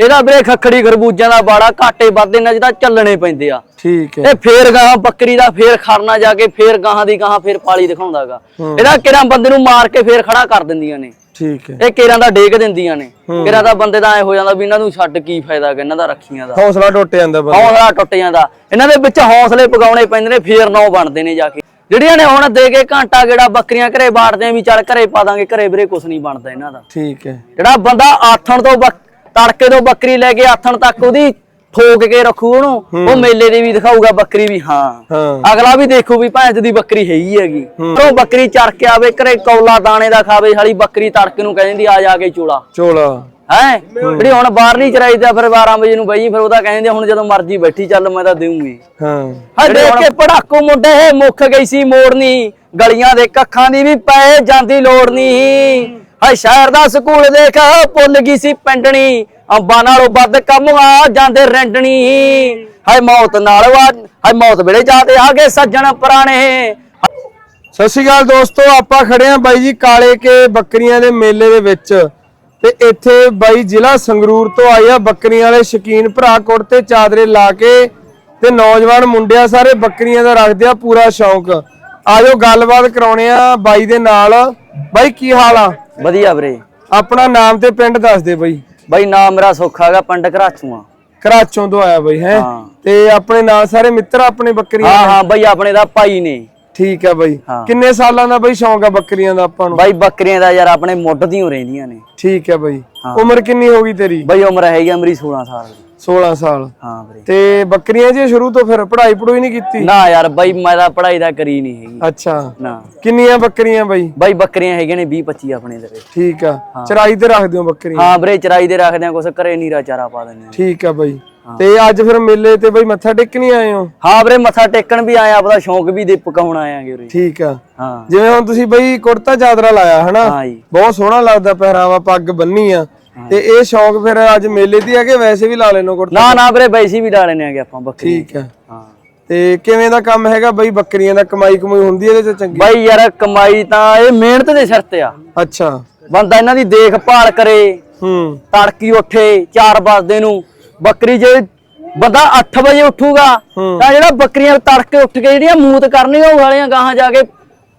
ਇਹਦਾ ਵੀਰੇ ਖੱਖੜੀ ਖਰਬੂਜਿਆਂ ਦਾ ਬਾੜਾ ਘਾਟੇ ਵੱਧ ਇਹਨਾਂ ਜਿਹਦਾ ਚੱਲਣੇ ਪੈਂਦੇ ਆ। ਠੀਕ ਹੈ। ਇਹ ਫੇਰ ਗਾਹਾਂ ਬੱਕਰੀ ਦਾ ਫੇਰ ਖਰਨਾ ਜਾ ਕੇ ਫੇਰ ਗਾਹਾਂ ਦੀ ਗਾਹਾਂ ਫੇਰ ਪਾਲੀ ਦਿਖਾਉਂਦਾਗਾ ਇਹਦਾ ਕਿਰਾਂ ਬੰਦੇ ਨੂੰ ਮਾਰ ਕੇ ਫੇਰ ਖੜਾ ਕਰ ਦਿੰਦੀਆਂ ਨੇ। ਠੀਕ ਹੈ। ਇਹ ਕੇਰਾਂ ਦਾ ਡੇਕ ਦਿੰਦੀਆਂ ਨੇ। ਕਿਰਾਂ ਦਾ ਬੰਦੇ ਦਾ ਐ ਹੋ ਜਾਂਦਾ ਵੀ ਇਹਨਾਂ ਨੂੰ ਛੱਡ ਕੀ ਫਾਇਦਾ ਹੈਗਾ ਇਹਨਾਂ ਦਾ ਰੱਖੀਆਂ ਦਾ। ਹੌਸਲਾ ਟੁੱਟ ਜਾਂਦਾ ਬੰਦਾ। ਹੌਸਲਾ ਟੁੱਟ ਜਾਂਦਾ। ਇਹਨਾਂ ਦੇ ਵਿੱਚ ਹੌਸਲੇ ਪਗਾਉਣੇ ਪੈਂਦੇ ਨੇ ਫੇਰ ਨੌ ਬਣਦੇ ਨੇ ਜਾ ਕੇ। ਜਿਹੜੀਆਂ ਨੇ ਹੁਣ ਦੇ ਕੇ ਘੰਟਾ ਗੇੜਾ ਬੱਕਰੀਆਂ ਘਰੇ ਬਾੜਦੇ ਆ ਵੀ ਚੱਲ ਘਰੇ ਪਾ ਦਾਂਗੇ ਘਰੇ ਵੀਰੇ ਕੁਛ ਨਹੀਂ ਬਣਦਾ ਇਹਨਾਂ ਦਾ। ਠੀਕ ਹੈ। ਜਿਹੜਾ ਬੰਦਾ ਆਥਣ ਤੋਂ ਤੜਕੇ ਤੋਂ ਬੱਕਰੀ ਲੈ ਕੇ ਆਥਣ ਤੱਕ ਉਹਦੀ ਠੋਕ ਕੇ ਰੱਖੂ ਉਹਨੂੰ ਉਹ ਮੇਲੇ ਦੇ ਵੀ ਦਿਖਾਊਗਾ ਬੱਕਰੀ ਵੀ ਹਾਂ। ਹਾਂ। ਅਗਲਾ ਵੀ ਦੇਖੂ ਵੀ ਭੈਂਸ ਦੀ ਬੱਕਰੀ ਹੈ ਹੀ ਹੈਗੀ। ਉਹ ਬੱਕਰੀ ਚਰ ਕੇ ਆਵੇ ਘਰੇ ਕੌਲਾ ਦਾਣੇ ਦਾ ਖਾਵੇ ਸਾਲੀ ਬੱਕਰੀ ਤੜਕੇ ਨੂੰ ਕਹਿ ਦਿੰਦੀ ਆ ਜਾ ਕੇ ਚੋਲਾ। ਚੋਲਾ। ਹੈ? ਜਿਹੜੀ ਹੁਣ ਬਾਹਰ ਨਹੀਂ ਚਰਾਈ ਦਾ ਫਿਰ 12 ਵਜੇ ਨੂੰ ਬਈ ਫਿਰ ਉਹਦਾ ਕਹਿੰਦੇ ਹੁਣ ਜਦੋਂ ਮਰਜ਼ੀ ਬੈਠੀ ਚੱਲ ਮੈਂ ਤਾਂ ਦੇਊਂਗੀ। ਹਾਂ। ਹਾਂ ਦੇਖ ਕੇ ਪੜਾਕੂ ਮੁੰਡੇ ਮੁੱਖ ਗਈ ਸੀ ਮੋੜਨੀ। ਗਲੀਆਂ ਦੇ ਕੱਖਾਂ ਦੀ ਵੀ ਪੈ ਜਾਂਦੀ ਲੋੜ ਨਹੀਂ ਹਾਏ, ਸ਼ਹਿਰ ਦਾ ਸਕੂਲ ਦੇਖ, ਭੁੱਲ ਗਈ ਸੀ ਪਿੰਡਣੀ। ਅੰਬਾਂ ਨਾਲੋਂ ਵੱਧ ਕੰਮ ਆ ਜਾਂਦੇ ਰੈਂਡਣੀ। ਹਾਏ, ਮੌਤ ਨਾਲ ਹਾਏ, ਮੌਤ ਵੇਲੇ ਜਾਤੇ ਆ ਗਏ ਸੱਜਣ ਪੁਰਾਣੇ। ਸਤਿ ਸ਼੍ਰੀ ਅਕਾਲ ਦੋਸਤੋ, ਆਪਾਂ ਖੜੇ ਆ ਬਾਈ ਜੀ ਕਾਲੇ ਕੇ ਬੱਕਰੀਆਂ ਦੇ ਮੇਲੇ ਦੇ ਵਿੱਚ। ਤੇ ਇੱਥੇ ਬਾਈ ਜ਼ਿਲ੍ਹਾ ਸੰਗਰੂਰ ਤੋਂ ਆਏ ਆ ਬੱਕਰੀਆਂ ਵਾਲੇ ਸ਼ਕੀਨ ਭਰਾ ਕੁੜਤੇ ਚਾਦਰੇ ਲਾ ਕੇ ਤੇ ਨੌਜਵਾਨ ਮੁੰਡਿਆ ਸਾਰੇ ਬੱਕਰੀਆਂ ਦਾ ਰੱਖਦੇ ਆ ਪੂਰਾ ਸ਼ੌਂਕ। ਆਜੋ ਗੱਲਬਾਤ ਕਰਾਉਣੇ ਆ ਬਾਈ ਦੇ ਨਾਲ। ਬਾਈ, ਕੀ ਹਾਲ ਆ? ਵਧੀਆ ਵੀਰੇ। ਆਪਣਾ ਨਾਮ ਤੇ ਪਿੰਡ ਦੱਸ ਦੇ ਬਾਈ। ਬਾਈ ਨਾਮ ਮੇਰਾ ਸੌਖਾ ਹੈਗਾ ਪਿੰਡ ਘਰਾਚੂਆ। ਕਰਾਚੋਂ ਤੋਂ ਆਇਆ ਬਾਈ ਹੈ? ਹਾਂ। ਤੇ ਆਪਣੇ ਨਾਲ ਸਾਰੇ ਮਿੱਤਰ ਆਪਣੇ ਬੱਕਰੀਆਂ ਹਾਂ ਹਾਂ ਬਾਈ ਆਪਣੇ ਦਾ ਭਾਈ ਨੇ। ਠੀਕ ਆ ਬਾਈ। ਹਾਂ। ਕਿੰਨੇ ਸਾਲਾਂ ਦਾ ਬਾਈ ਸ਼ੌਂਕ ਆ ਬੱਕਰੀਆਂ ਦਾ ਆਪਾਂ ਨੂੰ? ਬਾਈ ਬੱਕਰੀਆਂ ਦਾ ਯਾਰ ਆਪਣੇ ਮੁੱਢ ਦੀਆਂ ਰਹਿੰਦੀਆਂ ਨੇ। ਠੀਕ ਹੈ ਬਾਈ। ਉਮਰ ਕਿੰਨੀ ਹੋ ਗਈ ਤੇਰੀ? ਬਾਈ ਉਮਰ ਹੈਗੀ ਆ ਮੇਰੀ 16 ਸਾਲ ਦੀ। 16 ਸਾਲ। ਹਾਂ ਵੀਰੇ। ਤੇ ਬੱਕਰੀਆਂ ਜੀ ਸ਼ੁਰੂ ਤੋਂ ਫਿਰ ਪੜ੍ਹਾਈ ਪੜੂਈ ਨਹੀਂ ਕੀਤੀ? ਨਾ ਯਾਰ ਬਾਈ ਮੈਂ ਤਾਂ ਪੜਾਈ ਦਾ ਕਰੀ ਨਹੀਂ ਹੈਗੀ। ਅੱਛਾ। ਨਾ। ਕਿੰਨੀਆਂ ਬੱਕਰੀਆਂ ਬਾਈ? ਬਾਈ ਬੱਕਰੀਆਂ ਹੈਗੀਆਂ ਨੇ 20 25 ਆਪਣੇ ਦੇ ਠੀਕ ਆ। ਚਰਾਈ ਤੇ ਰੱਖਦੇ ਹੋ ਬੱਕਰੀਆਂ। ਹਾਂ ਵੀਰੇ ਚਰਾਈ ਦੇ ਰੱਖਦੇ ਆ ਕੁਛ ਘਰੇ ਨੀਰਾ ਚਾਰਾ ਪਾ ਦਿੰਦੇ ਆ ਠੀਕ ਆ ਬਾਈ। ਤੇ ਅੱਜ ਫਿਰ ਮੇਲੇ ਤੇ ਬਾਈ ਮੱਥਾ ਟੇਕਣੀ ਆਏ ਹੋ? ਹਾਂ ਵੀਰੇ ਮੱਥਾ ਟੇਕਣ ਵੀ ਆਏ ਆਪਦਾ ਸ਼ੌਂਕ ਵੀ ਦੇ ਪਕਾਉਣ ਆਏਆਂਗੇ ਵੀਰੇ। ਠੀਕ ਆ। ਹਾਂ। ਜਿਵੇਂ ਹੁਣ ਤੁਸੀਂ ਬਾਈ ਕੁੜਤਾ ਚਾਦਰਾ ਲਾਇਆ ਹਨਾ? ਹਾਂ ਬਹੁਤ ਸੋਹਣਾ ਲੱਗਦਾ ਪਹਿਰਾਵਾ ਪੱਗ ਬੰਨੀ ਆ। ਤੇ ਇਹ ਸ਼ੌਂਕ ਫਿਰ ਅੱਜ ਮੇਲੇ ਦੀ ਆ ਕਿ ਵੈਸੇ ਵੀ ਲਾ ਲੈਨੋ ਕੁੜਤਾ? ਨਾ ਨਾ ਵੀਰੇ ਬੈਸੀ ਵੀ ਡਾਲੇ ਨੇ ਆਗੇ ਆਪਾਂ ਬੱਕਰੀ। ਠੀਕ ਆ ਹਾਂ। ਤੇ ਕਿਵੇਂ ਦਾ ਕੰਮ ਹੈਗਾ? ਬਾਈ ਬੱਕਰੀਆਂ ਦਾ ਕਮਾਈ ਕਮਾਈ ਹੁੰਦੀ ਹੈ ਇਹਦੇ ਚ ਚੰਗੀ? ਬਾਈ ਯਾਰ ਕਮਾਈ ਤਾਂ ਇਹ ਮਿਹਨਤ ਦੇ ਸਿਰ ਤੇ ਆ। ਅੱਛਾ। ਬੰਦਾ ਇਹਨਾਂ ਦੀ ਦੇਖਭਾਲ ਕਰੇ ਹੂੰ। ਤੜਕੀ ਉੱਠੇ 4 ਵਜੇ ਨੂੰ। ਬੱਕਰੀ ਜੇ ਬੰਦਾ 8 ਵਜੇ ਉੱਠੂਗਾ ਤਾਂ ਜਿਹੜਾ ਬੱਕਰੀਆਂ ਤੜਕੇ ਉੱਠ ਕੇ ਜਿਹੜੀਆਂ ਮੂਤ ਕਰਨੀਆਂ ਉਹ ਵਾਲੀਆਂ ਗਾਹਾਂ ਜਾ ਕੇ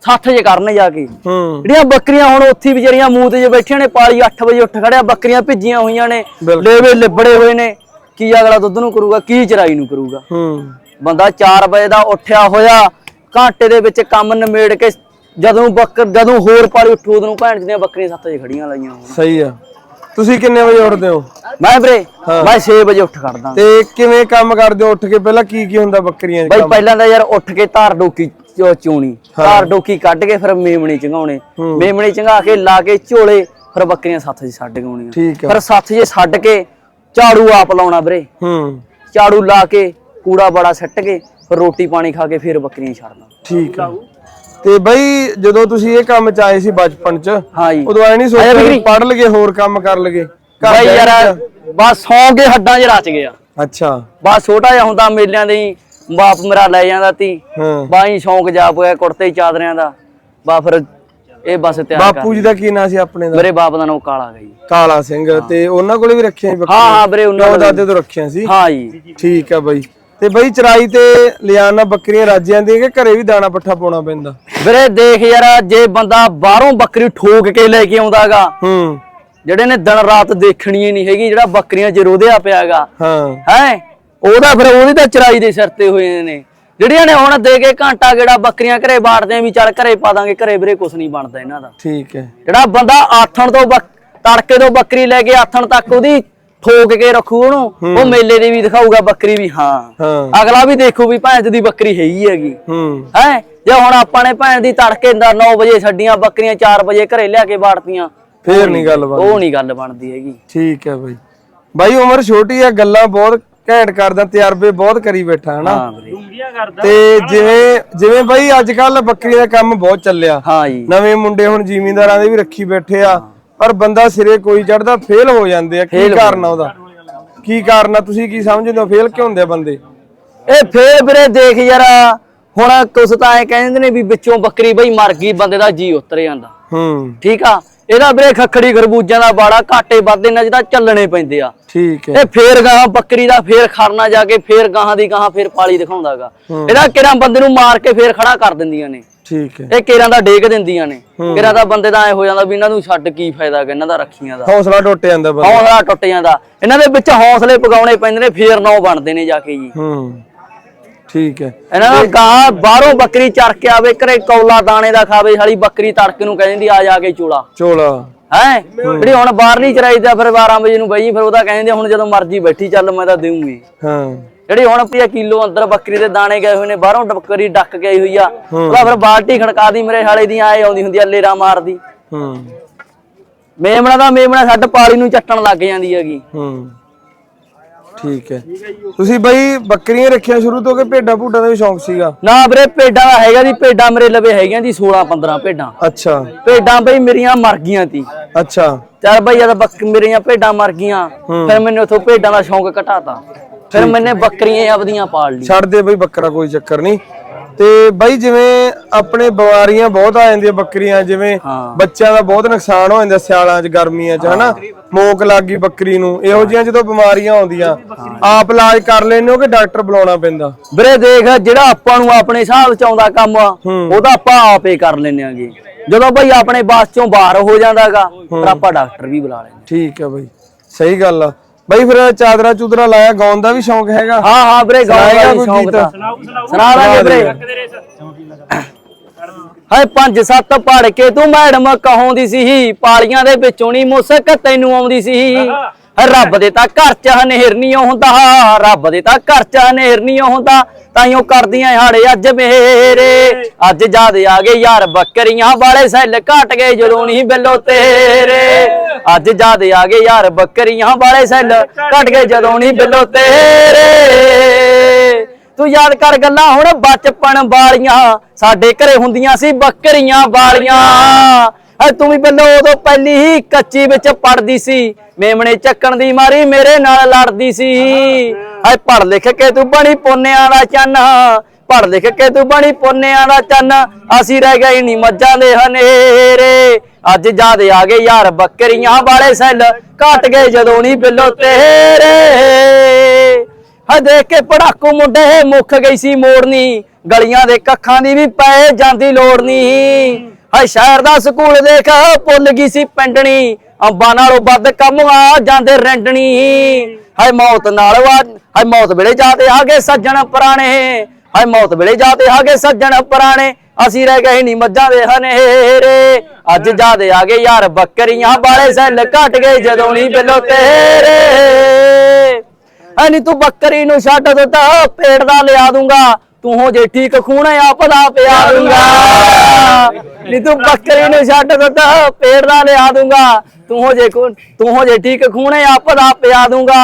ਸੱਥ ਜੇ ਕਰਨ ਜਾ ਕੇ। ਹੂੰ। ਜਿਹੜੀਆਂ ਬੱਕਰੀਆਂ ਹੁਣ ਉੱਥੇ ਵਿਚਾਰੀਆਂ ਮੂਤ ਜੇ ਬੈਠੀਆਂ ਨੇ ਪਾਲੀ 8 ਵਜੇ ਉੱਠ ਖੜਿਆ ਬੱਕਰੀਆਂ ਭਿੱਜੀਆਂ ਹੋਈਆਂ ਨੇ। ਲੇਵੇ ਲਿਬੜੇ ਹੋਏ ਨੇ ਕੀ ਅਗਲਾ ਦੁੱਧ ਨੂੰ ਕਰੂਗਾ ਕੀ ਚਰਾਈ ਨੂੰ ਕਰੂਗਾ? ਹੂੰ। ਬੰਦਾ 4 ਵਜੇ ਦਾ ਉੱਠਿਆ ਹੋਇਆ ਘਾਟੇ ਦੇ ਵਿੱਚ ਕੰਮ ਨਿਮੇੜ ਕੇ ਜਦੋਂ ਬੱਕਰ ਜਦੋਂ ਹੋਰ ਪਾਲੀ ਉੱਠੂ ਉਦੋਂ ਭੈਣ ਦੀਆਂ ਬੱਕਰੀਆਂ ਸੱਤ ਵਜੇ ਖੜੀਆਂ ਲਾਈਆਂ ਹੋਣ ਸਹੀ ਆ। ਤੁਸੀਂ ਕਿੰਨੇ ਵਜੇ ਉੱਠਦੇ ਹੋ? ਮੈਂ ਵੀਰੇ ਮੈਂ 6 ਵਜੇ ਉੱਠ ਖੜਦਾ। ਤੇ ਕਿਵੇਂ ਕੰਮ ਕਰਦੇ ਹੋ? ਉੱਠ ਕੇ ਪਹਿਲਾਂ ਕੀ ਕੀ ਹੁੰਦਾ ਬੱਕਰੀਆਂ 'ਚ ਬਾਈ? ਪਹਿਲਾਂ ਤਾਂ ਯਾਰ ਉੱਠ ਕੇ ਧਾਰ ਡੋਕੀ ਚੋ- ਚੋਣੀ। ਧਾਰ ਡੋਕੀ ਕੱਢ ਕੇ ਫਿਰ ਮੇਮਣੀ ਚੰਗਾਉਣੇ। ਮੇਮਣੀ ਚੰਗਾ ਕੇ ਲਾ ਕੇ ਝੋਲੇ ਫਿਰ ਬੱਕਰੀਆਂ ਸੱਥ 'ਚ ਛੱਡ ਕੇ ਆਉਣੀਆਂ। ਠੀਕ ਆ। ਫਿਰ ਸੱਥ 'ਚ ਛੱਡ ਕੇ ਝਾੜੂ ਆਪ ਲਾਉਣਾ ਵੀਰੇ। ਹੂੰ। ਝਾੜੂ ਲਾ ਕੇ ਕੂੜਾ ਬੜਾ ਸੱਟ ਕੇ ਫਿਰ ਰੋਟੀ ਪਾਣੀ ਖਾ ਕੇ ਫਿਰ ਬੱਕਰੀਆਂ ਛੱਡਦਾ ਠੀਕ ਆ। ਤੇ ਬਈ ਜਦੋਂ ਤੁਸੀਂ ਇਹ ਕੰਮ ਚ ਆਏ ਸੀ ਬਚਪਨ ਚ ਜੀ। ਉਦੋਂ ਐ ਨਹੀਂ ਸੋਚਿਆ। ਪੜ ਲਗੇ ਹੋਰ ਕੰਮ ਕਰ ਲਗੇ ਬਾਈ ਯਾਰ ਬਸ ਸੌਂ ਕੇ ਹੱਡਾਂ 'ਚ ਰਚ ਗਿਆ ਅੱਛਾ। ਬਸ ਛੋਟਾ ਜਿਹਾ ਹੁੰਦਾ ਮੇਲਿਆਂ ਦੇ ਹੀ ਬਾਪ ਮੇਰਾ ਲੈ ਜਾਂਦਾ ਤੀ ਹਾਂ। ਬਾਈ ਸ਼ੌਂਕ ਜਾ ਪਿਆ ਕੁੜਤੇ ਚਾਦਰਿਆਂ ਦਾ। ਬਾ ਫਿਰ ਇਹ ਬਸ ਤਿਆਰ ਕਰ ਬਾਪੂ ਜੀ ਦਾ ਕੀ ਨਾਂ ਸੀ ਆਪਣੇ ਦਾ? ਮੇਰੇ ਬਾਪ ਦਾ ਨਾਮ ਕਾਲਾ ਗਈ ਕਾਲਾ ਸਿੰਘ ਤੇ ਉਹਨਾਂ ਕੋਲੇ ਵੀ ਰੱਖੀਆਂ ਸੀ ਬੱਕਰੀਆਂ? ਹਾਂ ਹਾਂ ਵੀਰੇ ਉਹਨਾਂ ਦਾ ਦਾਦੇ ਤੋਂ ਰੱਖੀਆਂ ਸੀ? ਹਾਂ ਜੀ। ਠੀਕ ਆ ਬਾਈ। ਤੇ ਬਈ ਚਰਾਈ ਤੇ ਲਿਆਣਾ ਬੱਕਰੀਆਂ ਰੱਜ ਜਾਂਦੀਆਂ ਕਿ ਘਰੇ ਵੀ ਦਾਣਾ ਪੱਠਾ ਪਾਉਣਾ ਪੈਂਦਾ? ਵੀਰੇ ਦੇਖ ਯਾਰ ਜੇ ਬੰਦਾ ਬਾਹਰੋਂ ਬੱਕਰੀ ਠੋਕ ਕੇ ਲੈ ਕੇ ਆਉਂਦਾਗਾ ਹੂੰ। ਜਿਹੜੇ ਨੇ ਦਿਨ ਰਾਤ ਦੇਖਣੀ ਹੀ ਨਹੀਂ ਹੈਗੀ ਜਿਹੜਾ ਬੱਕਰੀਆਂ 'ਚ ਰੋਧਿਆ ਪਿਆਗਾ ਹਾਂ। ਹੈ? ਉਹਦਾ ਫਿਰ ਉਹਦੀ ਤਾਂ ਚਰਾਈ ਦੇ ਸਿਰ ਤੇ ਹੋਏ ਨੇ। ਜਿਹੜੀਆਂ ਨੇ ਹੁਣ ਦੇ ਕੇ ਘੰਟਾ ਗੇੜਾ ਬੱਕਰੀਆਂ ਘਰੇ ਬਾੜਦੇ ਆ ਵੀ ਚੱਲ ਘਰੇ ਪਾ ਦਾਂਗੇ ਘਰੇ ਵੀਰੇ ਕੁਛ ਨਹੀਂ ਬਣਦਾ ਇਹਨਾਂ ਦਾ। ਠੀਕ ਹੈ। ਜਿਹੜਾ ਬੰਦਾ ਆਥਣ ਤੋਂ ਤੜਕੇ ਤੋਂ ਬੱਕਰੀ ਲੈ ਕੇ ਆਥਣ ਤੱਕ ਉਹਦੀ ਠੋਕ ਕੇ ਰੱਖੂ ਉਹਨੂੰ ਉਹ ਮੇਲੇ ਦੇ ਵੀ ਦਿਖਾਊਗਾ ਬੱਕਰੀ ਵੀ ਹਾਂ। ਹਾਂ। ਅਗਲਾ ਵੀ ਦੇਖੂ ਵੀ ਭੈਂਸ ਦੀ ਬੱਕਰੀ ਹੈ ਹੀ ਹੈਗੀ। ਹੂੰ। ਹੈ? ਜੇ ਹੁਣ ਆਪਾਂ ਨੇ ਭੈਣ ਦੀ ਤੜਕੇ ਦਾ 9 ਵਜੇ ਛੱਡੀਆਂ ਬੱਕਰੀਆਂ 4 ਵਜੇ ਘਰੇ ਲਿਆ ਕੇ ਬਾੜਤੀਆਂ ਫੇਰ ਨਹੀਂ ਗੱਲ ਬਣ ਉਹ ਨਹੀਂ ਗੱਲ ਬਣਦੀ ਹੈਗੀ। ਠੀਕ ਹੈ ਬਾਈ। ਬਾਈ ਉਮਰ ਛੋਟੀ ਆ ਗੱਲਾਂ ਬਹੁਤ ਘੈਂਟ ਕਰਦਾ ਤਜਰਬੇ ਬਹੁਤ ਕਰੀ ਬੈਠਾ ਹਨਾ? ਹਾਂ ਵੀਰੇ। ਤੇ ਜਿਵੇਂ ਜਿਵੇਂ ਬਾਈ ਅੱਜ ਕੱਲ ਬੱਕਰੀ ਦਾ ਕੰਮ ਬਹੁਤ ਚੱਲਿਆ। ਹਾਂ ਜੀ। ਨਵੇਂ ਮੁੰਡੇ ਹੁਣ ਜ਼ਿਮੀਂਦਾਰਾਂ ਦੇ ਵੀ ਰੱਖੀ ਬੈਠੇ ਆ ਪਰ ਬੰਦਾ ਸਿਰੇ ਕੋਈ ਚੜਦਾ ਫੇਲ ਹੋ ਜਾਂਦੇ ਆ। ਕੀ ਕਾਰਨ ਆ ਉਹਦਾ? ਕੀ ਕਾਰਨ ਆ? ਤੁਸੀਂ ਕੀ ਸਮਝਦੇ ਹੋ? ਫੇਲ ਕਿਉਂ ਹੁੰਦੇ ਆ ਬੰਦੇ? ਇਹ ਫੇਰ ਵੀਰੇ ਦੇਖ ਯਾਰ ਹੁਣ ਕੁਛ ਤਾਂ ਐ ਕਹਿੰਦੇ ਨੇ ਵੀ ਵਿੱਚੋਂ ਬੱਕਰੀ ਬਈ ਮਰ ਗਈ ਬੰਦੇ ਦਾ ਜੀ ਉਤਰ ਜਾਂਦਾ। ਹੂੰ। ਠੀਕ ਆ? ਇਹਦਾ ਵੀਰੇ ਖੱਖੜੀ ਖਰਬੂਜਿਆਂ ਦਾ ਬਾੜਾ ਘਾਟੇ ਵੱਧਦੇ ਨੇ ਜਿਹਦਾ ਚੱਲਣੇ ਪੈਂਦੇ ਆ। ਠੀਕ ਹੈ। ਇਹ ਫੇਰ ਗਾਹਾਂ ਬੱਕਰੀ ਦਾ ਫੇਰ ਖੜਨਾ ਜਾ ਕੇ ਫੇਰ ਗਾਹਾਂ ਦੀ ਗਾਹਾਂ ਫੇਰ ਪਾਲੀ ਦਿਖਾਉਂਦਾਗਾ। ਇਹਦਾ ਕਿਰਾਂ ਬੰਦੇ ਨੂੰ ਮਾਰ ਕੇ ਫੇਰ ਖੜਾ ਕਰ ਦਿੰਦੀਆਂ ਨੇ। ਠੀਕ ਹੈ। ਇਹ ਕੇਰਾਂ ਦਾ ਡੇਕ ਦਿੰਦੀਆਂ ਨੇ। ਕੇਰਾਂ ਦਾ ਬੰਦੇ ਦਾ ਐ ਹੋ ਜਾਂਦਾ ਵੀ ਇਹਨਾਂ ਨੂੰ ਛੱਡ ਕੀ ਫਾਇਦਾ ਕਿ ਇਹਨਾਂ ਦਾ ਰੱਖੀਆਂ ਦਾ। ਹੌਸਲਾ ਟੁੱਟ ਜਾਂਦਾ ਬੰਦਾ ਹੌਸਲਾ ਟੁੱਟ ਜਾਂਦਾ। ਇਹਨਾਂ ਦੇ ਵਿੱਚ ਹੌਸਲੇ ਪਗਾਉਣੇ ਪੈਂਦੇ ਨੇ ਫੇਰ ਨੌ ਬਣਦੇ ਨੇ ਜਾ ਕੇ ਜੀ। ਹੂੰ। ਠੀਕ ਹੈ। ਇਹਨਾਂ ਦਾ ਗਾਂ ਬਾਹਰੋਂ ਬੱਕਰੀ ਚਰ ਕੇ ਆਵੇ ਘਰੇ ਕੌਲਾ ਦਾਣੇ ਦਾ ਖਾਵੇ ਸਾਲੀ ਬੱਕਰੀ ਤੜਕੇ ਨੂੰ ਕਹਿੰਦੀ ਆ ਜਾ ਕੇ ਚੂਲਾ। ਚੋਲਾ। ਹੈ? ਜਿਹੜੀ ਹੁਣ ਬਾਹਰ ਨਹੀਂ ਚਰਾਈ ਦਾ ਫਿਰ 12 ਵਜੇ ਨੂੰ ਬਈ ਫਿਰ ਉਹਦਾ ਕਹਿੰਦੇ ਹੁਣ ਜਦੋਂ ਮਰਜ਼ੀ ਬੈਠੀ ਚੱਲ ਮੈਂ ਤਾਂ ਦੇਊਂਗੀ। ਹਾਂ। ਜਿਹੜੀ ਹੁਣ ਪਿਆ ਕਿਲੋ ਅੰਦਰ ਬੱਕਰੀ ਦੇ ਦਾਣੇ ਗਏ ਹੋਏ ਨੇ ਬਾਹਰੋਂ ਬੱਕਰੀ ਡੱਕ ਆਈ ਹੋਈ ਆ। ਉਹਦਾ ਫਿਰ ਬਾਲਟੀ ਖੜਕਾ ਦੀ ਮੇਰੇ ਹਾਲੇ ਦੀ ਆਏ ਆਉਂਦੀ ਹੁੰਦੀ ਆ ਲੇਰਾ ਮਾਰਦੀ। ਹੂੰ। ਮੇਮਣਾ ਦਾ ਮੇਮਣਾ ਛੱਡ ਪਾਲੀ ਨੂੰ ਚੱਟਣ ਲੱਗ ਜਾਂਦੀ ਹੈਗੀ। ਹੂੰ। ਠੀਕ ਹੈ। ਤੁਸੀਂ ਬਈ ਬੱਕਰੀਆਂ ਰੱਖੀਆਂ ਸ਼ੁਰੂ ਤੋਂ ਕਿ ਭੇਡਾਂ ਭੂਡਾਂ ਦਾ ਵੀ ਸ਼ੌਂਕ ਸੀਗਾ? ਨਾ ਵੀਰੇ ਭੇਡਾਂ ਦਾ ਹੈਗਾ ਦੀ ਭੇਡਾਂ ਮੇਰੇ ਲਵੇ ਹੈਗੀਆਂ ਦੀ 16 15 ਭੇਡਾਂ। ਅੱਛਾ। ਭੇਡਾਂ ਬਈ ਮੇਰੀਆਂ ਮਰ ਗਈਆਂ ਤੀ। ਅੱਛਾ। ਚੱਲ ਬਈ ਜਦ ਬੱਕ ਮੇਰੀਆਂ ਭੇਡਾਂ ਮਰ ਗਈਆਂ ਫਿਰ ਮੈਨੂੰ ਉਥੋਂ ਭੇਡਾਂ ਦਾ ਸ਼ੌਂਕ ਘਟਾਤਾ। ਫਿਰ ਮੈਨੇ ਬੱਕਰੀਆਂ ਆਪਦੀਆਂ ਪਾਲ ਲਈ ਛੱਡ ਦੇ ਬਈ ਬੱਕਰਾ ਕੋਈ ਚੱਕਰ ਨਹੀਂ। ਤੇ ਬਈ ਜਿਵੇਂ ਆਪਣੇ ਬਿਮਾਰੀਆਂ ਬਹੁਤ ਆ ਜਾਂਦੀਆਂ ਬੱਕਰੀਆਂ ਜਿਵੇਂ। ਬੱਚਿਆਂ ਦਾ ਬਹੁਤ ਨੁਕਸਾਨ ਹੋ ਜਾਂਦਾ ਸਿਆਲਾਂ 'ਚ ਗਰਮੀਆਂ 'ਚ ਹਨਾ? ਮੋਕ ਲੱਗ ਗਈ ਬੱਕਰੀ ਨੂੰ ਇਹੋ ਜਿਹੀਆਂ ਜਦੋਂ ਬਿਮਾਰੀਆਂ ਆਉਂਦੀਆਂ ਆਪ ਇਲਾਜ ਕਰ ਲੈਂਦੇ ਹੋ ਕਿ ਡਾਕਟਰ ਬੁਲਾਉਣਾ ਪੈਂਦਾ? ਵੀਰੇ ਦੇਖ ਜਿਹੜਾ ਆਪਾਂ ਨੂੰ ਆਪਣੇ ਹਿਸਾਬ ਚ ਆਉਂਦਾ ਕੰਮ ਉਹਦਾ ਆਪਾਂ ਆਪੇ ਕਰ ਲੈਨੇ ਆਂਗੇ ਜਦੋਂ ਬਈ ਆਪਣੇ ਬਾਸ ਚੋਂ ਬਾਹਰ ਹੋ ਜਾਂਦਾਗਾ ਫਿਰ ਆਪਾਂ ਡਾਕਟਰ ਵੀ ਬੁਲਾ ਲੈਂਦੇ ਠੀਕ ਹੈ ਬਈ ਸਹੀ ਗੱਲ ਆ। ਬਈ ਫਿਰ ਚਾਦਰਾ ਚੂਦਰਾ ਲਾਇਆ ਗਾਉਣ ਦਾ ਵੀ ਸ਼ੌਂਕ ਹੈਗਾ। ਹਾਂ ਹਾਂ ਵੀਰੇ ਗਾਉਣ ਦਾ ਸ਼ੌਂਕ ਗੀਤ? ਤਾਂ। ਸੁਣਾ ਲਾਂਗੇ ਵੀਰੇ। ਹਾਏ ਪੰਜ ਸੱਤ ਪੜ ਕੇ ਤੂੰ ਮੈਡਮ ਕਹਾਉਂਦੀ ਸੀ ਪਾਲੀਆਂ ਦੇ ਵਿੱਚੋਂ ਨਹੀਂ ਮੁਸਕ ਤੈਨੂੰ ਆਉਂਦੀ ਸੀ। ਰੱਬ ਦੇ ਤਾਂ ਘਰ ਚ ਹਨੇਰ ਨਹੀਂ ਹੁੰਦਾ ਰੱਬ ਦੇ ਤਾਂ ਘਰ ਚ ਹਨੇਰ ਨਹੀਂ ਹੁੰਦਾ ਤਾਈਓ ਕਰਦੀਆਂ ਹਾੜੇ ਅੱਜ ਮੇਰੇ ਅੱਜ ਜਦ ਆ ਗਏ ਯਾਰ ਬੱਕਰੀਆਂ ਵਾਲੇ ਸੈੱਲ ਘਟ ਗਏ ਜਦੋਂ ਨਹੀਂ ਬਿੱਲੋ ਤੇਰੇ। ਅੱਜ ਜਦ ਆ ਗਏ ਯਾਰ ਬੱਕਰੀਆਂ ਵਾਲੇ ਸੈੱਲ। ਘਟ ਗਏ ਜਦੋਂ ਨਹੀਂ ਬਿੱਲੋ ਤੇਰੇ। ਤੂੰ ਯਾਦ ਕਰ ਗੱਲਾਂ ਹੁਣ ਬਚਪਨ ਵਾਲੀਆਂ। ਸਾਡੇ ਘਰੇ ਹੁੰਦੀਆਂ ਸੀ ਬੱਕਰੀਆਂ ਵਾਲੀਆਂ। ਐ ਤੂੰ ਵੀ ਬੱਲੋ ਉਦੋਂ ਪਹਿਲੀ ਹੀ ਕੱਚੀ ਵਿੱਚ ਪੜਦੀ ਸੀ। ਮੇਮਣੇ ਚੱਕਣ ਦੀ ਮਾਰੀ ਮੇਰੇ ਨਾਲ ਲੜਦੀ ਸੀ। ਐ ਪੜ ਲਿਖ ਕੇ ਤੂੰ ਬਣੀ ਪੋਨਿਆਂ ਦਾ ਚੰਨ। ਪੜ ਲਿਖ ਕੇ ਤੂੰ ਬਣੀ ਪੋਨਿਆਂ ਦਾ ਚੰਨ। ਅਸੀਂ ਰਹਿ ਗਏ ਨਹੀਂ ਮੱਝਾਂ ਦੇ ਹਨੇਰੇ। ਅੱਜ ਜਾਦੇ ਆ ਗਏ ਯਾਰ ਬੱਕਰੀਆਂ ਵਾਲੇ ਸੈੱਲ। ਘਟ ਗਏ ਜਦੋਂ ਨਹੀਂ ਬਿੱਲੋ ਤੇਰੇ। ਹਾ, ਦੇਖ ਕੇ ਪੜਾਕੂ ਮੁੰਡੇ ਮੁੱਖ ਗਈ ਸੀ ਮੋੜਨੀ। ਗਲੀਆਂ ਦੇ ਕੱਖਾਂ ਦੀ ਵੀ ਪੈ ਜਾਂਦੀ ਲੋੜ ਨਹੀਂ ਹਾ, ਸ਼ਹਿਰ ਦਾ ਸਕੂਲ ਦੇਖ, ਭੁੱਲ ਗਈ ਸੀ ਪਿੰਡਣੀ। ਅੰਬਾਂ ਨਾਲੋਂ ਵੱਧ ਕੰਮ ਆ ਜਾਂਦੇ ਰੈਂਡਣੀ। ਹਾਏ ਮੌਤ ਨਾਲ ਵਾ ਹਾਏ ਮੌਤ ਵੇਲੇ ਜਾਤੇ ਆ ਗਏ ਸੱਜਣ ਪੁਰਾਣੇ। ਹਾਏ ਮੌਤ ਵੇਲੇ ਜਾਤੇ ਆ ਗਏ ਸੱਜਣ ਪੁਰਾਣੇ। ਅਸੀਂ ਰਹਿ ਗਏ ਨਹੀਂ ਮੱਝਾਂ ਦੇ ਹਨੇਰੇ। ਅੱਜ ਜਾਦੇ ਆ ਗਏ ਯਾਰ ਬੱਕਰੀਆਂ ਵਾਲੇ ਸੈੱਲ ਘਟ ਗਏ ਜਦੋਂ ਨਹੀਂ ਬਿੱਲੋ ਤੇਰੇ। ਐਨੀ ਤੂੰ ਬੱਕਰੀ ਨੂੰ ਛੱਡ ਦਿੱਤਾ ਪੇੜ ਦਾ ਲਿਆ ਦੂੰਗਾ। ਤੂੰ ਹੋ ਜੇ ਠੀਕ ਖੂਨ ਆਪ ਦਾ ਪਿਆ ਦੂੰਗਾ। ਨੀ ਤੂੰ ਬੱਕਰੀ ਨੂੰ ਛੱਡ ਦਿੱਤਾ ਪੇੜ ਦਾ ਲਿਆ ਦੂੰਗਾ। ਤੂੰ ਹੋ ਜੇ ਖੂਨ- ਤੂੰ ਹੋ ਜੇ ਠੀਕ ਖੂਨ ਆਪ ਦਾ ਪਿਆ ਦੂੰਗਾ।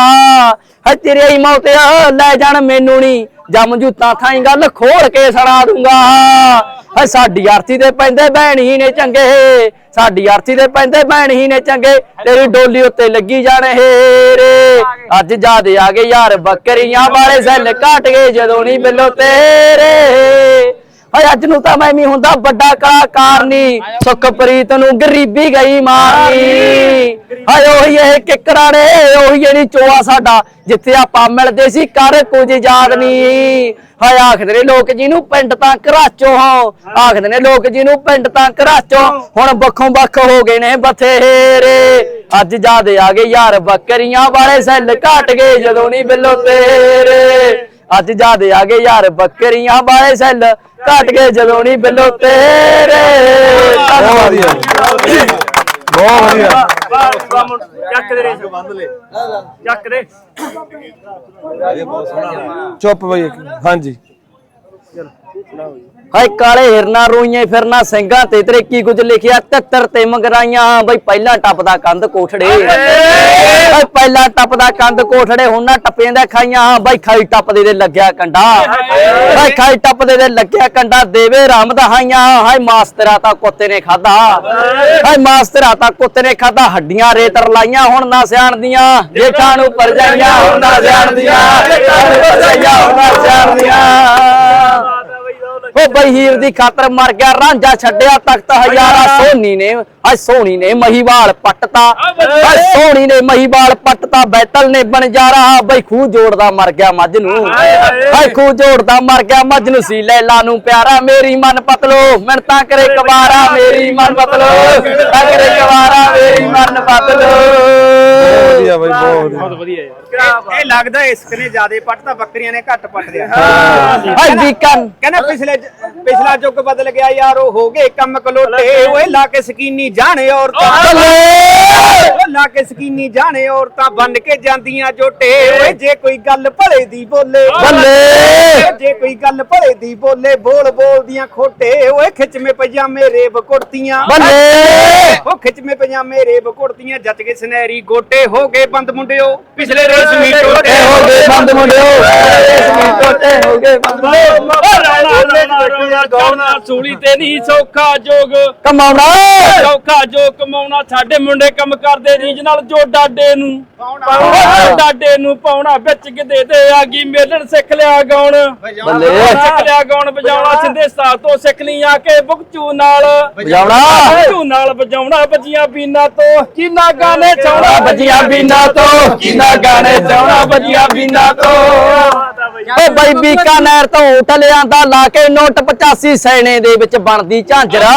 ਹੈ ਤੇਰੇ ਹੀ ਮੌਤ ਲੈ ਜਾਣ ਮੈਨੂੰ ਨਹੀਂ ਜਮ ਥਾਈ ਗੱਲ ਖੋਲ ਕੇ ਸੜਾ ਦੂੰਗਾ। ਹੈ ਸਾਡੀ ਆਰਤੀ ਦੇ ਪੈਂਦੇ ਭੈਣ ਹੀ ਨੇ ਚੰਗੇ। ਸਾਡੀ ਆਰਤੀ ਦੇ ਪੈਂਦੇ ਭੈਣ ਹੀ ਨੇ ਚੰਗੇ। ਤੇਰੀ ਡੋਲੀ ਉੱਤੇ ਲੱਗੀ ਜਾਣੇ ਹੇਰੇ। ਅੱਜ ਜਦ ਆ ਗਏ ਯਾਰ ਬੱਕਰੀਆਂ ਵਾਲੇ, ਸੈੱਲ ਘਟ ਗਏ ਜਦੋਂ ਨਹੀਂ ਬਿੱਲੋ ਤੇਰੇ। ਹਾਏ ਅੱਜ ਨੂੰ ਤਾਂ ਮੈਂ ਵੀ ਹੁੰਦਾ ਵੱਡਾ ਕਲਾਕਾਰ ਨਹੀਂ ਸੁਖਪ੍ਰੀਤ ਨੂੰ ਗਰੀਬੀ ਗਈ ਮਾਰਨੀ। ਹਾਏ ਉਹੀ ਇਹ ਕਿਕਰਾਂ ਨੇ ਉਹੀ ਨਹੀਂ ਚੋਆ ਸਾਡਾ ਜਿੱਥੇ ਆਪਾਂ ਮਿਲਦੇ ਸੀ ਕਰ ਕੁਝ ਯਾਦ ਨਹੀਂ ਹਾਏ ਆਖਦੇ ਨੇ ਲੋਕ ਜਿਹਨੂੰ ਪਿੰਡ ਤਾਂ ਘਰਾਚੋ ਹੋ। ਆਖਦੇ ਨੇ ਲੋਕ ਜਿਹਨੂੰ ਪਿੰਡ ਤਾਂ ਘਰਾਚੋ ਹੁਣ ਬੱਖੋਂ ਬੱਖ ਹੋ ਗਏ ਨੇ ਬਥੇਰੇ। ਅੱਜ ਜਦ ਆ ਗਏ ਯਾਰ ਬੱਕਰੀਆਂ ਵਾਲੇ ਸੈੱਲ ਘਟ ਗਏ ਜਦੋਂ ਨਹੀਂ ਬਿੱਲੋ ਤੇਰੇ। ਅੱਜ ਜਦ ਆ ਗਏ ਯਾਰ ਬੱਕਰੀਆਂ ਵਾਲੇ ਸੈੱਲ। ਘਟ ਗਏ ਜਦੋਂ ਨਹੀਂ ਬਿੱਲੋ ਤੇਰੇ। ਬਹੁਤ ਵਧੀਆ। ਬਹੁਤ ਵਧੀਆ। ਚੱਕ ਦੇ। ਰੇਸ ਬੰਦ ਲੈ ਚੱਕ ਦੇ ਚੁੱਪ ਬਈ ਹਾਂਜੀ। ਹਾਏ ਕਾਲੇ ਹਿਰਨਾ ਰੋਈਆਂ ਫਿਰਨਾ ਸਿੰਘਾਂ ਤੇ ਤੇਰੇ ਕੀ ਕੁਝ ਲਿਖਿਆ? ਤਿੱਤਰ ਤੇ ਮੰਗਰਾਈਆਂ ਬਈ ਪਹਿਲਾਂ ਟੱਪਦਾ ਕੰਧ ਕੋਠੜੇ। ਹਾਏ ਪਹਿਲਾਂ ਟੱਪਦਾ ਕੰਧ ਕੋਠੜੇ ਹੁਣ ਨਾ ਟੱਪਿਆਂ ਦਾ ਖਾਈਆਂ ਬਈ ਖਾਈ ਟੱਪਦੇ ਦੇ ਲੱਗਿਆ ਕੰਡਾ। ਹਾਏ ਖਾਈ ਟੱਪਦੇ ਦੇ ਲੱਗਿਆ ਕੰਡਾ ਦੇਵੇ ਰਾਮ ਦਾ ਹਾਈਆਂ ਹਾਏ ਮਾਸਤਰਾ ਤਾਂ ਕੁੱਤੇ ਨੇ ਖਾਦਾ ਹਾਏ ਮਾਸਤਰਾ ਤਾਂ ਕੁੱਤੇ ਨੇ ਖਾਦਾ ਹੱਡੀਆਂ ਰੇਤਰ ਲਾਈਆਂ ਹੁਣ ਨਾ ਸਿਆਣਦੀਆਂ ਜੇਠਾਂ ਨੂੰ ਪਰਜਾਈਆਂ ਹੁਣ ਨਾ ਸਿਆਣਦੀਆਂ ਜੇਠਾਂ ਨੂੰ ਪਰਜਾਈਆਂ ਹੁਣ ਨਾ ਸਿਆਣਦੀਆਂ ਉਹ ਬਈ ਹੀਰ ਦੀ ਖਾਤਰ ਮਰ ਗਿਆ ਰਾਂਝਾ ਛੱਡਿਆ ਤਖਤ ਹਜ਼ਾਰਾ ਸੋਨੀ ਨੇ ਆ ਸੋਹਣੀ ਨੇ ਮਹੀਵਾਲ ਪੱਟਤਾ। ਆ ਸੋਹਣੀ ਨੇ ਮਹੀਵਾਲ ਪੱਟਤਾ ਬੈਤਲ ਨੇ ਬਣਜਾਰਾ ਬਈ ਖੂਹ ਜੋੜਦਾ ਮਰ ਗਿਆ ਮੱਝ ਨੂੰ ਹਾਏ ਖੂਹ ਜੋੜਦਾ ਮਰ ਗਿਆ ਮੱਝ ਨੂੰ ਸੀ ਲੈਲਾ ਨੂੰ ਪਿਆਰਾ ਮੇਰੀ ਮਨ ਪਤਲੋ। ਮੈਂ ਤਾਂ ਕਰੇ ਕਵਾਰਾ ਮੇਰੀ ਮਨ ਪਤਲੋ। ਤਾਂ ਕਰੇ ਬਹੁਤ ਵਧੀਆ। ਇਹ ਲੱਗਦਾ ਇਸਕ ਨੇ ਜਿਆਦੇ ਪੱਟਦਾ ਬੱਕਰੀਆਂ ਨੇ ਘੱਟ ਪੱਟ ਦਿਆ ਕਹਿੰਦਾ ਪਿਛਲੇ ਪਿਛਲਾ ਯੁੱਗ ਬਦਲ ਗਿਆ ਯਾਰ ਉਹ ਹੋ ਗਏ ਕੰਮ ਕਲੋਟੇ। ਓਏ ਲਾ ਕੇ ਸਕੀਨੀ ਜਾਣੇ ਔਰਤਾਂ। ਓ ਲਾ ਕੇ ਸਕੀਨੀ ਜਾਣੇ ਔਰਤਾਂ ਬਨ ਕੇ ਜਾਂਦੀਆਂ ਜੋਟੇ। ਓਏ ਜੇ ਕੋਈ ਗੱਲ ਭਲੇ ਦੀ ਬੋਲੇ। ਬੱਲੇ ਜੇ ਕੋਈ ਗੱਲ ਭਲੇ ਦੀ ਬੋਲੇ ਬੋਲ ਬੋਲਦੀਆਂ ਖੋਟੇ। ਓਏ ਖਿੱਚਵੇਂ ਪਜਾਮੇ ਰੇਬ ਕੁੜਤੀਆਂ ਬੱਲੇ ਉਹ ਖਿੱਚਵੇਂ ਪਜਾਮੇ ਰੇਬ ਕੁੜਤੀਆਂ ਜੱਜ ਕੇ ਸੁਨਹਿਰੀ ਗੋਟੇ ਹੋ ਗਏ ਬੰਦ ਮੁੰਡਿਓ ਪਿਛਲੇ ਰੇਸ਼ਮੀ ਟੋਟੇ ਟੋਟੇ ਹੋ ਗਏ ਬੰਦ ਮੁੰਡਿਓ। ਰੇਸ਼ਮੀ ਟੋਟੇ ਹੋ ਗਏ ਬੰਦ ਗਾਉਣਾ ਸੂਲੀ ਤੇ ਨਹੀਂ ਸੌਖਾ ਜੋਗ। ਕਮਾਉਣਾ। ਸੌਖਾ ਜੋ ਕਮਾਉਣਾ ਸਾਡੇ ਮੁੰਡੇ ਕੰਮ ਕਰਦੇ ਰੀਜ ਨਾਲ ਜੋ ਡਾਡੇ ਨੂੰ ਪਾਉਣਾ। ਡਾਡੇ ਨੂੰ ਪਾਉਣਾ ਵਿੱਚ ਕਿਤੇ ਤੇ ਆ ਗਈ ਮੇਲਣ ਸਿੱਖ ਲਿਆ ਗਾਉਣ। ਬੱਲੇ ਸਿੱਖ ਲਿਆ ਗਾਉਣ ਵਜਾਉਣਾ ਸਿੰਧੇ ਸਾਹ ਤੋਂ ਸਿੱਖ ਲਈ ਆ ਕੇ ਬੁਕਚੂ ਨਾਲ। ਵਜਾਉਣਾ। ਬੁਕਚੂ ਨਾਲ ਵਜਾਉਣਾ ਬੱਜੀਆਂ ਬੀਨਾ ਤੋਂ। ਕਿੰਨਾ ਗਾਣੇ ਚਾਉਣਾ ਬੱਜੀਆਂ ਬੀਨਾ ਤੋਂ ਕਿਨਾ ਗਾਣੇ ਚਾਉਣਾ ਬੱਜੀਆਂ ਬੀਨਾ ਤੋਂ। ਓ ਬਾਈ ਬੀਕਾਨੇਰ ਤੋਂ ਉੱਠ ਲਿਆਂਦਾ ਲਾ ਕੇ ਨੋਟ 85 ਸੈਣੇ ਦੇ ਵਿੱਚ ਬਣਦੀ ਝਾਂਜਰਾ।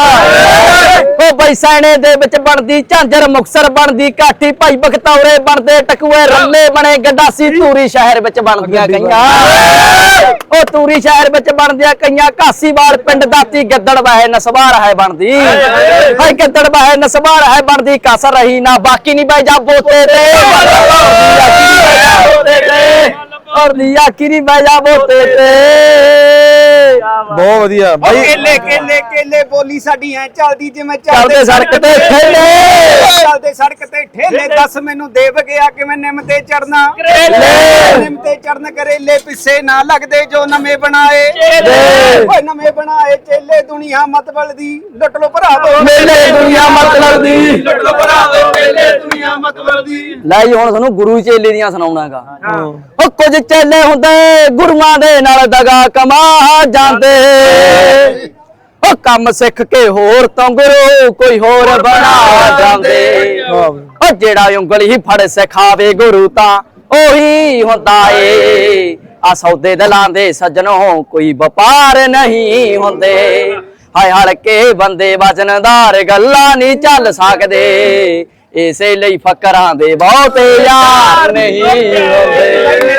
ਓ ਬਾਈ ਸੈਣੇ ਦੇ ਵਿੱਚ ਬਣਦੀ ਝਾਂਜਰ ਮੁਕਸਰ ਬਣਦੀ ਕਾਠੀ ਭਾਈ ਬਖਤੌਰੇ ਬਣਦੇ ਟਕੂਏ ਰੱਲੇ ਬਣੇ ਗੰਡਾਸੀ ਧੂਰੀ ਸ਼ਹਿਰ ਵਿੱਚ ਬਣਦੀਆਂ ਕਈਆਂ ਓ ਧੂਰੀ ਸ਼ਹਿਰ ਵਿੱਚ ਬਣਦੀਆਂ ਕਈਆਂ ਕਾਸੀਵਾਲ ਪਿੰਡ ਦਾਤੀ ਗੱਦੜ ਵਾਹੇ ਨਸਵਾਰ ਹੈ ਬਣਦੀ। ਹਾਏ ਗੱਦੜ ਵਾਹੇ ਨਸਵਾਰ ਹੈ ਬਣਦੀ ਕਸਰ ਰਹੀ ਨਾ ਬਾਕੀ ਨਹੀਂ ਬਈ ਜਾ ਬੋਤੇ ਤੇ। ਔਰ ਲੀਆ ਕਿਰੀ ਬਈ ਜਾ ਬੋਤੇ ਤੇ। ਬਹੁਤ ਵਧੀਆ। ਬਾਈ ਕੇਲੇ ਕੇਲੇ ਕੇਲੇ ਬੋਲੀ ਸਾਡੀ ਐ ਚੱਲਦੀ ਜਿਵੇਂ ਚੱਲਦੇ ਸੜਕ ਤੇ ਠੇਲੇ ਚੱਲਦੇ ਸੜਕ ਤੇ ਠੇਲੇ ਦੱਸ ਮੈਨੂੰ ਦੇਵ ਗਿਆ ਕਿਵੇਂ ਨਿੰਮ ਤੇ ਚੜਨਾ ਨਿੰਮ ਤੇ ਚੜਨ ਕਰੇਲੇ ਪਿੱਛੇ ਨਾ ਲੱਗਦੇ ਜੋ ਨਵੇਂ ਬਣਾਏ। ਓਏ ਨਵੇਂ ਬਣਾਏ ਚੇਲੇ ਦੁਨੀਆ ਮਤਬਲ ਦੀ ਲੁੱਟ ਲੋ ਭਰਾ ਦੋ। ਮੇਲੇ ਦੁਨੀਆ ਮਤਲਬ ਦੀ ਲੁੱਟ ਲੋ ਭਰਾ ਦੋ ਚੇਲੇ ਦੁਨੀਆ ਮਤਬਲ ਦੀ ਲੈ ਜੀ ਹੁਣ ਤੁਹਾਨੂੰ ਗੁਰੂ ਚੇਲੇ ਦੀਆਂ ਸੁਣਾਉਣਾਗਾ। ਉਹ ਕੁਝ ਚੇਲੇ ਹੁੰਦੇ ਗੁਰੂਆਂ ਦੇ ਨਾਲ ਦਗਾ ਕਮਾ ਜਾਂਦੇ। ਉਹ ਕੰਮ ਸਿੱਖ ਕੇ ਹੋਰ ਤੋਂ ਗੁਰੂ ਕੋਈ ਹੋਰ ਬਣਾ ਜਾਂਦੇ। ਉਹ ਜਿਹੜਾ ਉਂਗਲ ਹੀ ਫੜ ਸਿਖਾਵੇ ਗੁਰੂ ਤਾਂ ਉਹੀ ਹੁੰਦਾ ਏ। ਆ ਸੌਦੇ ਦਲਾਂ ਦੇ ਸੱਜਣੋ ਕੋਈ ਵਪਾਰ ਨਹੀਂ ਹੁੰਦੇ। ਹਾਏ ਹਲਕੇ ਬੰਦੇ ਵਜਨਦਾਰ ਗੱਲਾਂ ਨਹੀਂ ਚੱਲ ਸਕਦੇ। ਇਸੇ ਲਈ ਫਕਰਾਂ ਦੇ ਬਹੁਤੇ ਯਾਰ ਨਹੀਂ ਮੇਰੇ ਹੁੰਦੇ।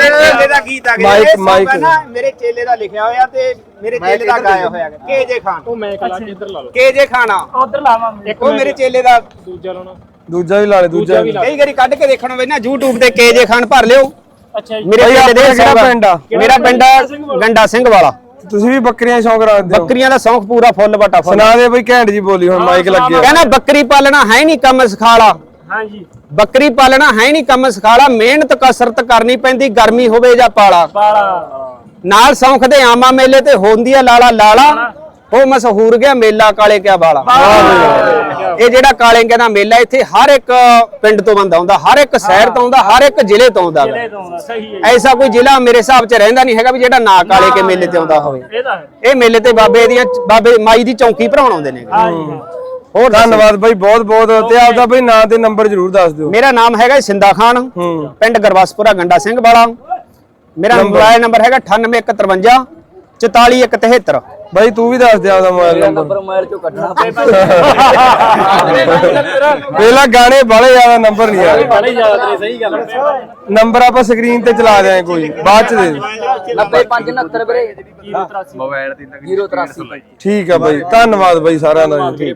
ਚੇਲੇ ਦਾ ਗੀਤ ਆ ਗਿਆ। Mike- Mike. ਮੇਰੇ ਚੇਲੇ ਦਾ ਲਿਖਿਆ ਹੋਇਆ ਤੇ ਮੇਰੇ ਚੇਲੇ ਦਾ ਗਾਇਆ ਹੋਇਆ ਹੈ ਕੇਜੇ ਖਾਨ। ਉਹ ਮੈਂ ਕਲਾ ਇੱਧਰ ਲਾ ਲਓ। ਕੇਜੇ ਖਾਨਾ ਉਧਰ ਲਾਵਾਂਗੇ। ਉਹ ਮੇਰੇ ਚੇਲੇ ਦਾ ਦੂਜਾ ਲਾਉਣਾ। ਦੂਜਾ ਵੀ ਲਾ ਲੈ ਦੂਜਾ ਵੀ ਕਈ ਵਾਰੀ ਕੱਢ ਕੇ ਦੇਖਣ ਵੇ ਨਾ YouTube ਤੇ ਕੇਜੇ ਖਾਨ ਭਰ ਲਿਓ। ਅੱਛਾ ਜੀ। ਮੇਰੇ ਚੇਲੇ ਦੇ ਕਿਹੜਾ। ਪਿੰਡ ਆ? ਮੇਰਾ ਪਿੰਡ ਆ ਗੰਡਾ ਸਿੰਘ ਵਾਲਾ। ਤੁਸੀਂ ਵੀ ਬੱਕਰੀਆਂ ਸ਼ੌਂਕ ਰੱਖਦੇ ਹੋ। ਬੱਕਰੀਆਂ ਦਾ ਸ਼ੌਂਕ ਪੂਰਾ ਫੁੱਲ ਬਟਾ ਫੁੱਲ। ਸੁਣਾ ਦੇ ਬਈ ਘੈਂਟ ਜੀ ਬੋਲੀ ਹੁਣ ਮਾਈਕ ਲੱਗਿਆ ਕਹਿੰਦਾ ਬੱਕਰੀ ਪਾਲਣਾ ਹੈ ਨਹੀਂ ਕੰਮ ਸਿਖਾਲਾ। ਹਾਂਜੀ ਬੱਕਰੀ ਪਾਲਣਾ ਹੈ ਨਹੀਂ ਕੰਮ ਸਿਖਾਲਾ ਮਿਹਨਤ ਕਸਰਤ ਕਰਨੀ ਪੈਂਦੀ ਗਰਮੀ ਹੋਵੇ ਜਾਂ ਪਾਲਾ। ਬਾਲਾ ਨਾਲ ਸੌਂਖ ਦੇ ਆਮਾ ਮੇਲੇ ਤੇ ਹੁੰਦੀ ਆ ਲਾਲਾ ਲਾਲਾ। ਉਹ ਮਸ਼ਹੂਰ ਗਿਆ ਮੇਲਾ ਕਾਲੇ ਕਿਆ ਵਾਲਾ ਇਹ ਜਿਹੜਾ ਕਾਲੇ ਕਿਆ ਦਾ ਮੇਲਾ ਇੱਥੇ ਹਰ ਇੱਕ ਪਿੰਡ ਤੋਂ ਬੰਦਾ ਆਉਂਦਾ ਹਰ ਇੱਕ ਸ਼ਹਿਰ ਤੋਂ ਆਉਂਦਾ ਹਰ ਇੱਕ ਜ਼ਿਲ੍ਹੇ ਤੋਂ ਆਉਂਦਾ। ਵਾ। ਇਹ ਤਾਂ ਆਉਂਦਾ, ਸਹੀ ਹੈ ਐਸਾ ਕੋਈ ਜ਼ਿਲ੍ਹਾ ਮੇਰੇ ਹਿਸਾਬ 'ਚ ਰਹਿੰਦਾ ਨਹੀਂ ਹੈਗਾ ਵੀ ਜਿਹੜਾ ਨਾ ਕਾਲੇ ਕੇ ਮੇਲੇ ਤੇ ਆਉਂਦਾ ਹੋਵੇ। ਇਹ ਮੇਲੇ ਤੇ ਬਾਬੇ ਦੀਆਂ ਬਾਬੇ ਮਾਈ ਦੀ ਚੌਂਕੀ ਭਰਾਉਣ ਆਉਂਦੇ ਨੇ। ਹਾਂ ਜੀ ਹਾਂ। ਹੋਰ। ਧੰਨਵਾਦ ਬਾਈ ਬਹੁਤ ਬਹੁਤ। ਤੇ ਆਪਦਾ ਬਈ ਨਾਂ ਤੇ ਨੰਬਰ ਜ਼ਰੂਰ ਦੱਸ ਦਿਓ। ਮੇਰਾ ਨਾਮ ਹੈਗਾ ਸਿੰਦਾ ਖਾਨ। ਪਿੰਡ ਗਰਵਾਸਪੁਰਾ ਗੰਡਾ ਸਿੰਘ ਵਾਲਾ। ਮੇਰਾ ਮੋਬਾਈਲ ਨੰਬਰ ਹੈਗਾ 98153 44173 ਬਾਈ ਤੂੰ ਵੀ ਦੱਸ ਦੇ ਆਪਦਾ ਮੋਬਾਈਲ ਨੰਬਰ ਨੰਬਰ ਮੋਬਾਈਲ ਚੋਂ ਕੱਢਣਾ। ਪਹਿਲਾਂ ਗਾਣੇ ਬਾਲੇ ਜ਼ਿਆਦਾ ਨੰਬਰ ਨਹੀਂ ਆ। ਬੜੇ ਜ਼ਿਆਦਾ ਤੇਰੇ ਸਹੀ ਗੱਲ ਹੈ ਨੰਬਰ ਆਪਾਂ ਸਕਰੀਨ ਤੇ ਚਲਾ ਦਿਆਂ ਕੋਈ ਬਾਅਦ ਚ ਦੇ ਦਿਓ। 9569 ਵੀਰੇ। 083 ਠੀਕ ਆ ਬਾਈ ਧੰਨਵਾਦ ਬਾਈ ਸਾਰਿਆਂ ਦਾ ਜੀ।